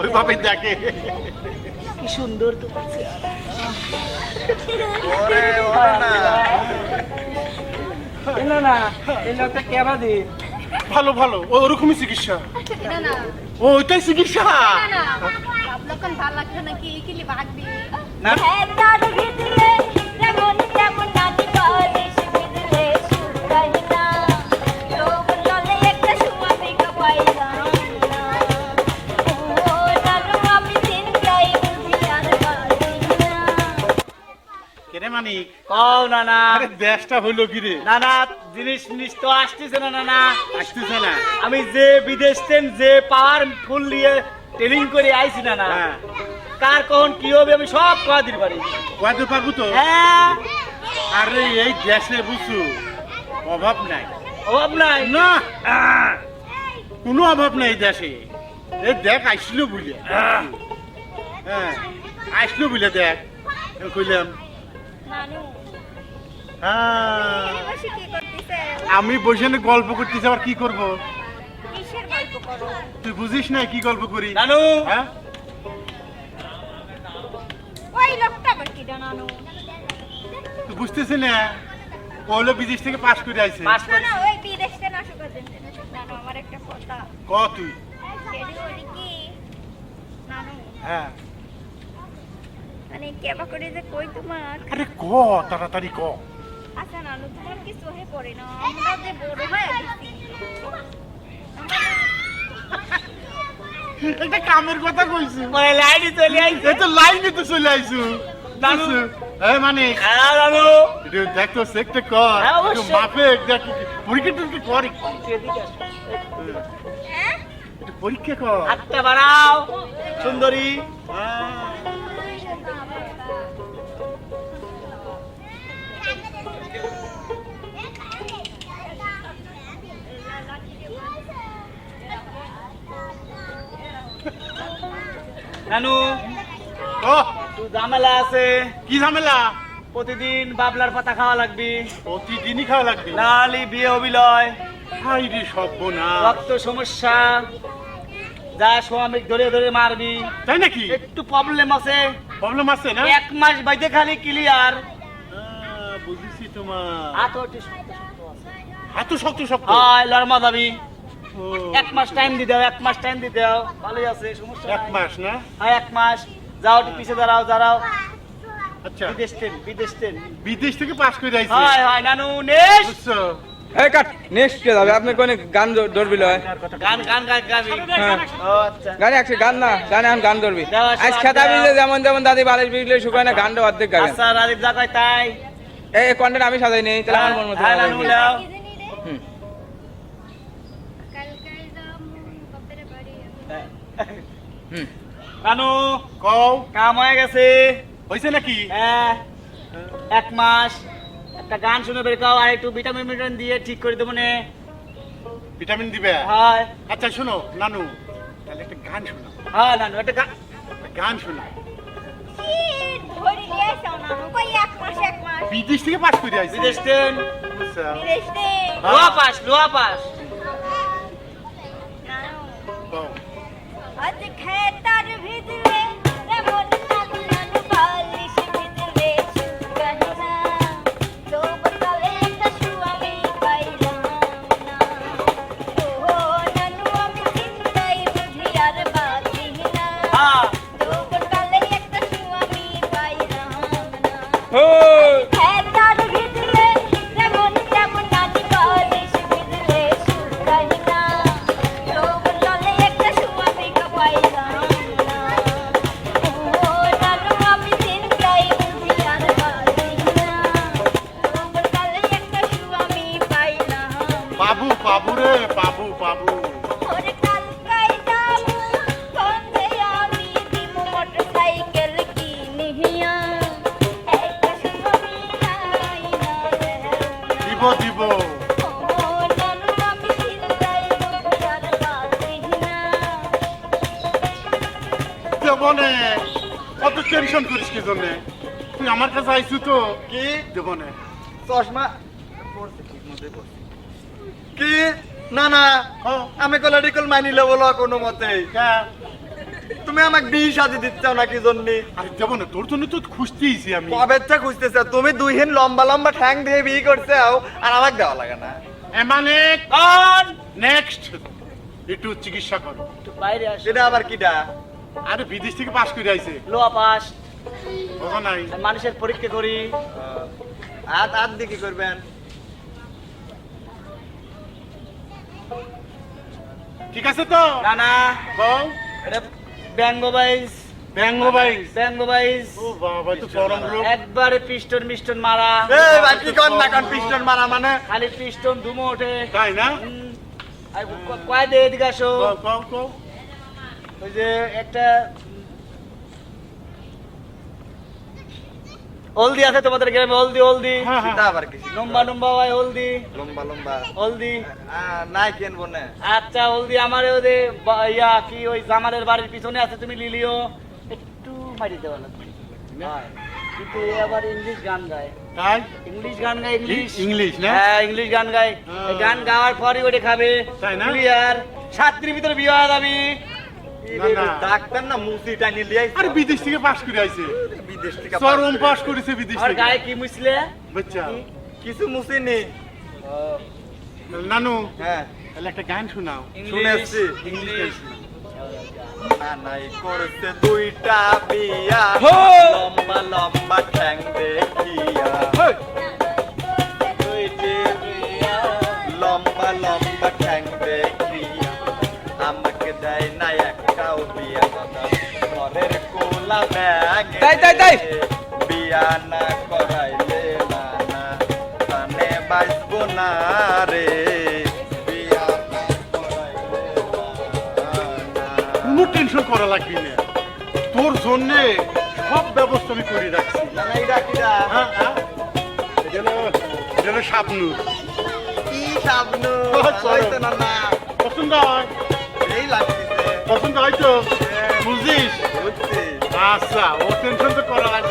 ওইভাবে দেখে। কি সুন্দর তো না। এলো না এই লোকটা কেবা দি ভালো ভালো ও ওরকমই চিকিৎসা। ও ওইটাই চিকিৎসা। নাকি কও না না আরে দেশটা হইল কি রে? না না জিনিস তো আসতেছে না না না আসতেছে না। আমি যে বিদেশ থেকে যে পাওয়ার ফুল নিয়ে ট্রেনিং করে আইছি না না হ্যাঁ। কার কখন কি হবে আমি সব কয়া দিতে পারি। কয়াতে পারব তো? হ্যাঁ। আরে এই দেশে বুঝছ অভাব নাই। অভাব নাই? না কোনো অভাব নাই এই দেশে। এই দেখ আইসলো বুঝলে হ্যাঁ আইসলো বুঝলে দেখ। কইলাম আমি বসে গল্প করতেছি আবার কি করব? কিসের গল্প করো? তুই বুঝিস না কি গল্প করি? নানু। হ্যাঁ? তুই বুঝতেছি না। ও হলো বিদেশ থেকে পাশ করে আইছে। পাস না না ওই বিদেশ থেকে আসুক নানু আমার একটা কথা। ক তুই? কি? নানু। হ্যাঁ। মানে কেবা করে যে কই তোমার? আরে ক তাড়াতাড়ি ক। আচ্ছা নানু তোমার কিছু হয়ে পড়ে না? আমরা যে বড় হয়ে গেছি। একটা কামের কথা কইছি। মানে লাইনে চলে আইছে। তো লাইনে তো চলে আইছু। নানু। এই মানে হ্যাঁ নানু। এটা দেখ তো চেকটা কর। হ্যাঁ, একটু মাপে দেখ পরীক্ষা টরীক্ষা কর একটু। হ্যাঁ? একটু পরীক্ষা কর। হাতটা বাড়াও। সুন্দরী। নানু। ও ঝামেলা আছে। কি ঝামেলা? প্রতিদিন বাবলার পাতা খাওয়া লাগবি। প্রতিদিনই খাওয়া লাগবে? নালি বিয়ে অবিলয় হাই রে সর্বনা রক্ত সমস্যা। যা স্বামী ধরে ধরে মারবি। তাই নাকি? একটু প্রবলেম আছে। প্রবলেম আছে না? এক মাস বাইতে খালি ক্লিয়ার বুঝেছি তোমার। হাত ওটি শক্ত শক্ত আছে। হাত শক্ত শক্ত? হয় লড়মা যাবি এক মাস টাইম দি দাও এক মাস টাইম দি দাও। ভালোই আছে সমস্যা এক মাস না? হয় এক মাস। যাও একটু পিছে দাঁড়াও দাঁড়াও। আচ্ছা। বিদেশ ট্রেন বিদেশ ট্রেন বিদেশ থেকে পাস করে আইছে। হয় হয় নানু নেশ এই কাট নেক্সট কে যাবে। আপনি কোনে গান ধরবি লয় গান গান গান গাবি হ্যাঁ। আচ্ছা গানে একশো গান না গানে এখন গান ধরবি। আজ খেতা বিলে যেমন যেমন দাদি বালিশ বিলে শুকায় না গানটা অর্ধেক আচ্ছা কয় তাই। এই কন্টেন্ট আমি সাজাই নেই তাহলে আমার মন মতো হ্যাঁ, রে হুম। নানু কও। কাম হয়ে গেছে। হইছে নাকি? হ্যাঁ। এক মাস। একটা গান শুনে বের কাও আর একটু ভিটামিন ভিটামিন দিয়ে ঠিক করে দেবো নে। ভিটামিন দিবে? হয়। আচ্ছা শোনো নানু তাহলে একটা গান শোনো হ্যাঁ নানু একটা গান গান শোনো কি ধরে নিয়ে এসো নানু কই এক মাস এক মাস? বিদেশ থেকে পাস করে আইছে। বিদেশ বুঝছ? বিদেশ দে লোয়া পাস লোয়া পাস আজ খেতার বাবু বাবু রে বাবু বাবু। দিব দিব দেবনে টেনশন করিস কি জন্য? তুই আমার কাছে আইছু তো কি? দেবনে চশমা কি? না না। আমি কলে রিকল মানি লেবো কোনো মতে। হ্যাঁ। তুমি আমাকে বিয়ে শাদি দিচ্ছ নাকি জন্য? আরে দেবো না তোর জন্য তো খুঁজতেইছি আমি। কবে থেকে খুঁজতেছে? তুমি দুই হিন লম্বা লম্বা ঠ্যাং দিয়ে বিয়ে করছে আর আমাকে দেওয়া লাগে না। এ মানে? কোন নেক্সট একটু চিকিৎসা করো। একটু বাইরে আসো। সেটা আবার কিটা আরে বিদেশ থেকে পাস করে আইছে। লোয়া পাস। বাবা নাই। মানুষের পরীক্ষা করি। হাত হাত দিয়ে কি করবেন? ঠিক আছে তো? না না। বউ এটা ও বাবা তো চরম লোক। একবারে পিস্টন মিস্টন মারা। এই ভাই কি কর না কর পিস্টন মারা মানে? খালি পিস্টন ধুমো ওঠে। তাই না? হুম। কয় দে এদিকে আসো। কও, কও, কও। ওই যে একটা হলদি আছে তোমাদের গ্রামে হলদি হলদি হ্যাঁ, হ্যাঁ। সেটা আবার কি। লম্বা লম্বা হয় হলদি লম্বা লম্বা। হলদি নাই কিনবো না? আচ্ছা হলদি আমার ওদের বা- ইয়া কি ওই জামালের বাড়ির পিছনে আছে তুমি লিলিও। একটু মারি দেওয়া লাগবে। হয়। কিন্তু আবার ইংলিশ গান গায়। তাই? ইংলিশ গান গায় ইংলিশ। ইংলিশ না? হ্যাঁ ইংলিশ গান গায়। গান গাওয়ার পরই ওটা খাবে। তাই না? ক্লিয়ার সাতটির ভিতরে বিয়ে না। ডাক্তার না মুসি টানি লিয়াই আরে বিদেশ থেকে পাস করে আইছে। বিদেশ থেকে চরম পাস পাস করেছে বিদেশ আর গায়ে কি মুছলে বাচ্চা। কিছু মুসি নেই। নানু হ্যাঁ। তাহলে একটা গান শোনাও। শুনেছি ইংলিশ। নাই করছে দুইটা বিয়া। লম্বা লম্বা ঠ্যাং দেখিয়া। তাই, তাই, তাই। বিয়া না করাইলে না না তানে না রে। বিয়া না করাইলে না না। কোনো টেনশন করা লাগবে না। তোর জন্য সব ব্যবস্থা আমি করে রাখছি। না। না এটা কিরা হ্যাঁ হ্যাঁ কি সাবনু চলো। না না পছন্দ হয়? এই পছন্দ হয় তো? বুঝিস বুঝছি। আচ্ছা ও টেনশন তো করা আমি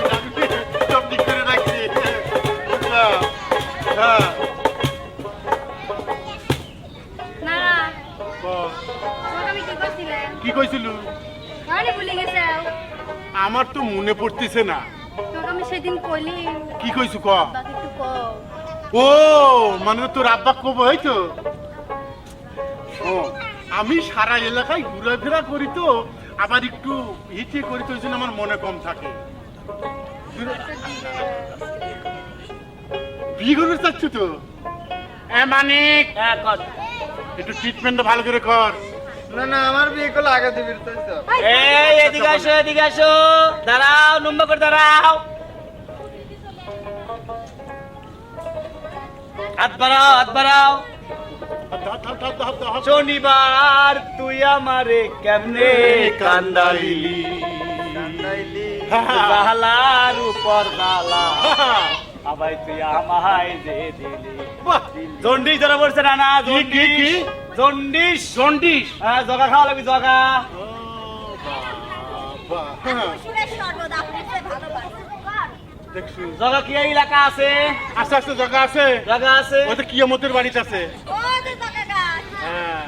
সব ঠিক করে রাখছি। হ্যাঁ। তোমাকে আমি কি কইছিল? আমার তো মনে পড়তেছে না। আমি সেদিন কইলি। কি কইছু ক? ও মানে তোর আব্বা কব হয়তো ও আমি সারা এলাকায় ঘোরাফেরা করি তো আবার একটু হিটে করি তো জন্য আমার মনে কম থাকে। বিয়ে করতে চাচ্ছ তো? এ মানিক। হ্যাঁ কর। একটু ট্রিটমেন্টটা ভালো করে কর। না না আমার বিয়ে করলে আগে দিবি এই এদিকে আসো এদিকে আসো। দাঁড়াও নম্বর করে দাঁড়াও। হাত বাড়াও হাত বাড়াও। শনিবার তুই আমারে কেমনে কান্দাইলি কান্দাইলি। জালার উপর জালা আবাই তুই আমায় দে দিলি। বাহ, জন্ডিস ধরা পড়ছে না না কি, কি, কি? জন্ডিস জন্ডিস হ্যাঁ জগা খাওয়া লাগবি জগা। ও বাবা, হ্যাঁ, সুরেশ সর্বদা আপনি যে ভালোবাসেন। দেখছ। জগা কি এলাকা আছে? আস্তে আস্তে জগা আছে। জগা আছে? ওই তো কিয়ামতের বাড়িতে আছে। হ্যাঁ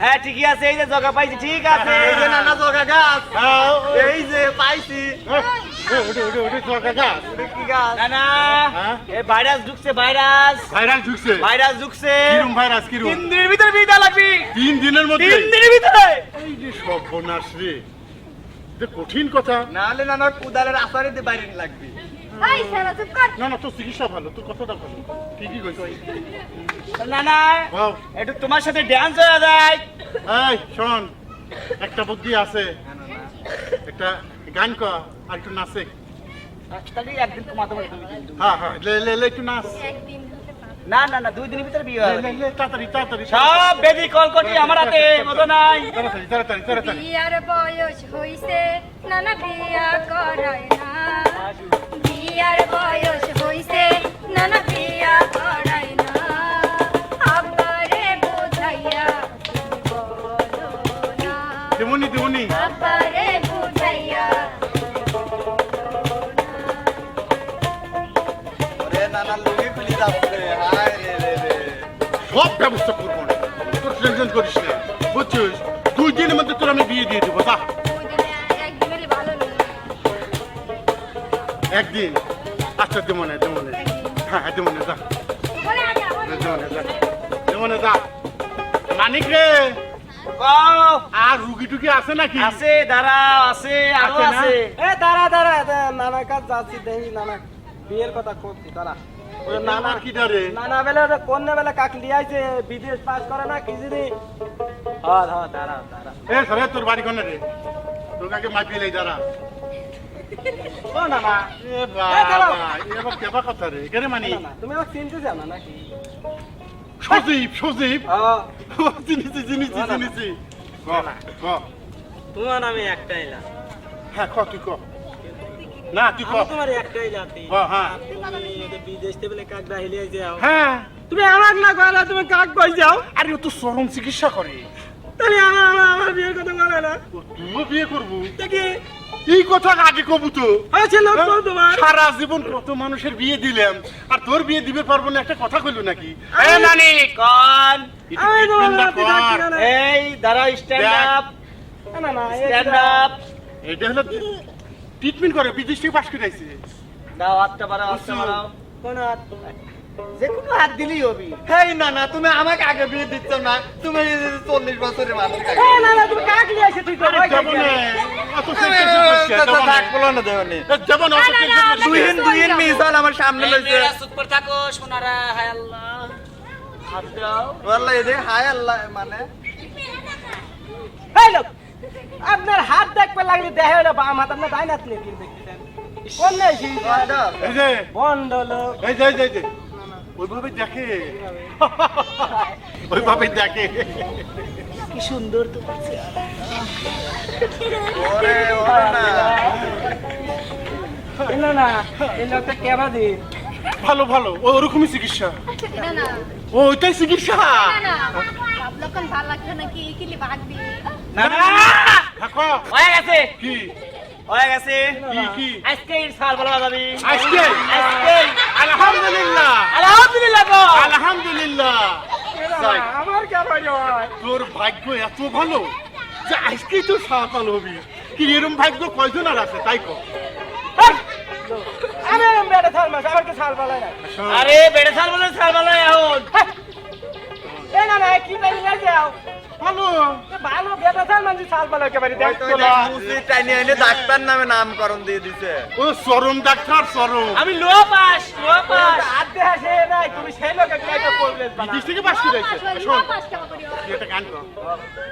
হ্যাঁ ঠিকই আছে এই যে জগা পাইছি ঠিক আছে। এই যে নানা জগা গাছ। হ্যাঁ, এই যে পাইছি। হ্যাঁ? ভাইরাস ঢুকছে ভাইরাস। ভাইরাস ঢুকছে। ভাইরাস ঢুকছে। কিরম ভাইরাস কিরম? তিন দিনের ভিতরে বিদা লাগবি। তিন দিনের মধ্যে? তিন দিনের ভিতরে। এই যে সর্বনাশ রে। কঠিন কথা। নাহলে নানা কুদালের আসারে বাইরে লাগবে। না না তোর চিকিৎসা ভালো তোর কথাটা ভালো। ঠিকই কইছিস না না একটু তোমার সাথে ড্যান্স হয়ে যায়। এই শোন একটা বুদ্ধি আছে। একটা গান কর আর একটু নাচে। তাহলে একদিন। হ্যাঁ হ্যাঁ লে লে লে একটু নাচ। না না না দুই দিনের ভিতরে বিয়ে লে, লে, যাবে লে, তাড়াতাড়ি তাড়াতাড়ি। সব বেদি কলকটি আমার হাতে মতো নাই। তাড়াতাড়ি তাড়াতাড়ি তাড়াতাড়ি। বিয়ার বয়স হইছে না না বিয়া করায় না। বিয়ার বয়স হইছে না না বিয়া করায় না। আব্বারে বুঝাইয়া বলো না দেমনি দেমনি। আব্বারে বুঝাইয়া নানা লুঙ্গি খুলি যাচ্ছে হায় রে রে রে। সব ব্যবস্থা করব। একদিন। আচ্ছা দেমনে দেমনে। হ্যাঁ দেমনে যা। দেমনে যা। দেমনে যা। মানিক রে। আর রুগী টুকি আছে নাকি? আছে দাঁড়া আছে আরও আছে এ দাঁড়া দাঁড়া নানা কাজ যাচ্ছি দেখি নানা বিয়ের কথা করছি দাঁড়া। নানার কি ধরে? নানা বেলে কোন বেলে কাক লিয়াইছে বিদেশ পাস করে না কি জানি। হ্যাঁ হ্যাঁ দাঁড়া দাঁড়া। এ সরে তোর বাড়ি কোনে রে? তোর কাকে মাপি লাই দাঁড়া। ও নানা এ এ, বাবা এ কেবা কথা রে? কেরে মানি? তুমি আমাকে চিনতে চাও না নাকি? সজীব সজীব। হ্যাঁ চিনিছি চিনিছি চিনিছি। ক ক। তোমার আমি একটাই না হ্যাঁ ক তুই ক। না তুই ক। তোমার একটাই হ্যাঁ। তুমি বিদেশ থেকে কাক যাও। হ্যাঁ। তুমি আমার না কয়লা তুমি কাক কই যাও? আরে ও তো চরম চিকিৎসা করে। তাহলে আমার আমার বিয়ের কথা বলে না। তুইও বিয়ে করব? দেখি। এই কথা আগে কবু তো। তোমার। সারা জীবন কত মানুষের বিয়ে দিলাম আর তোর বিয়ে দিবে পারব না একটা কথা কইলো নাকি? এ নানি কন। এই দাঁড়াও স্ট্যান্ড আপ না না স্ট্যান্ড আপ এটা হলো ট্রিটমেন্ট করে বিদেশ থেকে পাশ করে আইছে দাও হাতটা বাড়াও হাতটা বাড়াও। কোন হাত? যে কোনো হাত দিলেই হবি। হেই না না তুমি আমাকে আগে বিয়ে দিচ্ছ না। তুমি চল্লিশ বছরের মানুষ। না না তুমি কাক লিয়াইছে তুই আমার সামনে থাকো সোনারা হায় আল্লাহ। মানে। আপনার হাত দেখবে লাগলে দেখে হলো বাম হাত আপনার ডাইন হাত নিয়ে এই যে, এই যে। ওইভাবে দেখে। ওইভাবে দেখে। কি সুন্দর তো ওরে না। এই লোকটা কেবা দি। ভালো ভালো। ও ওরকমই চিকিৎসা। ও ওইটাই চিকিৎসা। হয়ে গেছে। কি? হয়ে গেছে। কি কি? আজকে সাল বলা যাবি। আজকে আজকে আলহামদুলিল্লাহ। আলহামদুলিল্লাহ গো। আলহামদুলিল্লাহ। আমার কেবা হয় তোর ভাগ্য এত ভালো যে আজকেই তো সাঁতাল হবি। কি এরম ভাগ্য কয়জন আর আছে তাই কর আমি এরম বেড়ে থাল মাস আমার কি ছাল পালাই না। আরে বেড়ে সাল বলে সাল বলা এখন। এই না না কি নিয়ে যাও ভালো। ভালো তো মুসি টাইনি এনে ডাক্তার নামে নামকরণ দিয়ে দিছে। ও চরম ডাক্তার চরম। আমি লো পাস লো পাস। হাত দেখা সে নাই তুমি সেই লোকে কেটে করলে বিদেশ থেকে পাশ করে আইছে শোন পাঁচ টাকা করিও তুই একটা গান কর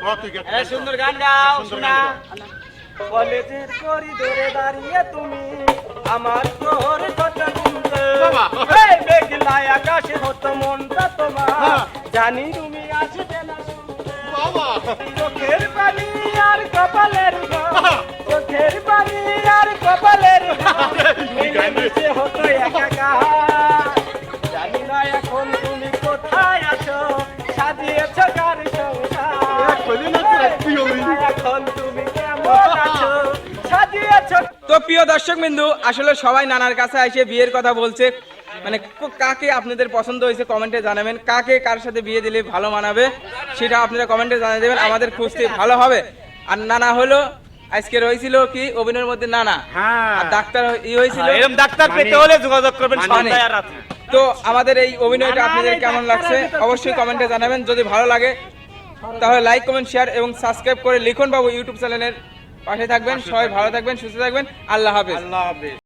ক তুই গান এ সুন্দর গান গাও শোনা। কলেজের করিডোরে দাঁড়িয়ে তুমি আমার কথা শুনতে। এই মেঘলাই আকাশে হতো মনটা তোমার। হ্যাঁ। জানি তুমি আসবে না। কি গান রে? মিলেমিশে হতো একাকার। জানি না এখন তুমি কোথায় আছো সাজিয়েছ কার সংসার কইলি না তোর একটি হবি। জানি না এখন তুমি কেমন আছো সাজিয়েছ তো প্রিয় দর্শক বিন্দু আসলে সবাই নানার কাছে এসে বিয়ের কথা বলছে মানে কাকে আপনাদের পছন্দ হয়েছে কমেন্টে জানাবেন কাকে কার সাথে বিয়ে দিলে ভালো মানাবে সেটা আপনারা কমেন্টে জানিয়ে দেবেন আমাদের খুঁজতে ভালো হবে আর নানা হলো আজকে হয়েছিল কি? অভিনয়ের মধ্যে না না আর ডাক্তার ই হয়েছিল? এরকম ডাক্তার মানে- পেতে হলে যোগাযোগ করবেন মানে- সন্ধ্যায় আর রাতে তো আমাদের এই অভিনয়টা আপনাদের কেমন লাগছে? অবশ্যই কমেন্টে জানাবেন। যদি ভালো লাগে তাহলে লাইক কমেন্ট শেয়ার এবং সাবস্ক্রাইব করে লিখুন বাবু ইউটিউব চ্যানেলের পাশে থাকবেন। সবাই ভালো থাকবেন সুস্থ থাকবেন। আল্লাহ হাফেজ। আল্লাহ হাফেজ।